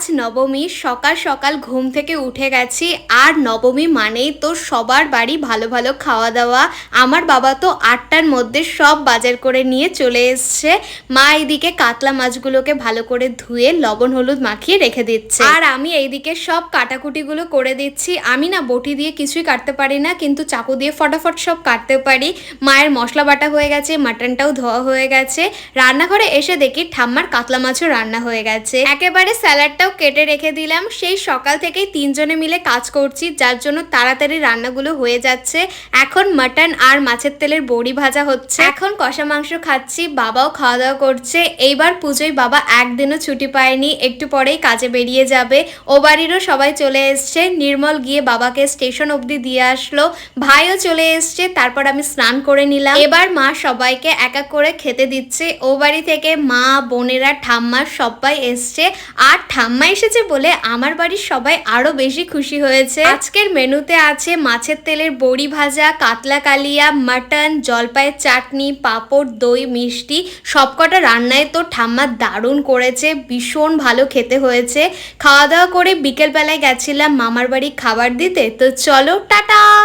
আজ নবমী, সকাল সকাল ঘুম থেকে উঠে গেছি। আর নবমী মানেই তো সবার বাড়ি ভালো ভালো খাওয়া দাওয়া। আমার বাবা তো আটটার মধ্যে সব বাজার করে নিয়ে চলে এসছে। মা এইদিকে কাতলা মাছগুলোকে ভালো করে ধুয়ে লবণ হলুদ মাখিয়ে রেখে দিচ্ছে। আর আমি এইদিকে সব কাটাকুটিগুলো করে দিচ্ছি। আমি না বটি দিয়ে কিছুই কাটতে পারি না, কিন্তু চাকু দিয়ে ফটাফট সব কাটতে পারি। মায়ের মশলা বাটা হয়ে গেছে, মাটনটাও ধোয়া হয়ে গেছে। রান্নাঘরে এসে দেখি ঠাম্মার কাতলা মাছও রান্না হয়ে গেছে। একেবারে স্যালাডটাও কেটে রেখে দিলাম। সেই সকাল থেকেই তিনজনে মিলে কাজ করছি, যার জন্য তাড়াতাড়ি রান্নাগুলো হয়ে যাচ্ছে। এখন মাটন আর মাছের তেলের বড়ি ভাজা হচ্ছে। এখন কষা মাংস খাচ্ছি, বাবাও খাওয়া দাওয়া করছে। এইবার পুজোয় বাবা একদিনও ছুটি পায়নি, একটু পরেই কাজে বেরিয়ে যাবে। ও বাড়িরও সবাই চলে এসছে। নির্মল গিয়ে বাবাকে স্টেশন অবধি দিয়ে আসলো। ভাইও চলে এসছে, তারপর আমি স্নান করে নিলাম। এবার মা সবাইকে এক এক করে খেতে দিচ্ছে। ও বাড়ি থেকে মা, বোনেরা, ঠাম্মা সবাই এসছে। আর ঠাম্মা এসেছে বলে আমার বাড়ির সবাই আরও বেশি খুশি হয়েছে। আজকের মেনুতে আছে মাছের তেলের বড়ি ভাজা, কাতলা কালিয়া, মাটন, জলপাইয়ের চাটনি, পাঁপড়, দই, মিষ্টি, সবকটা রান্নায় তো ঠাম্মা দারুণ করেছে, ভীষণ ভালো খেতে হয়েছে। খাওয়া দাওয়া করে বিকেলবেলায় গেছিলাম মামার বাড়ি খাবার দিতে, তো চলো, টাটা!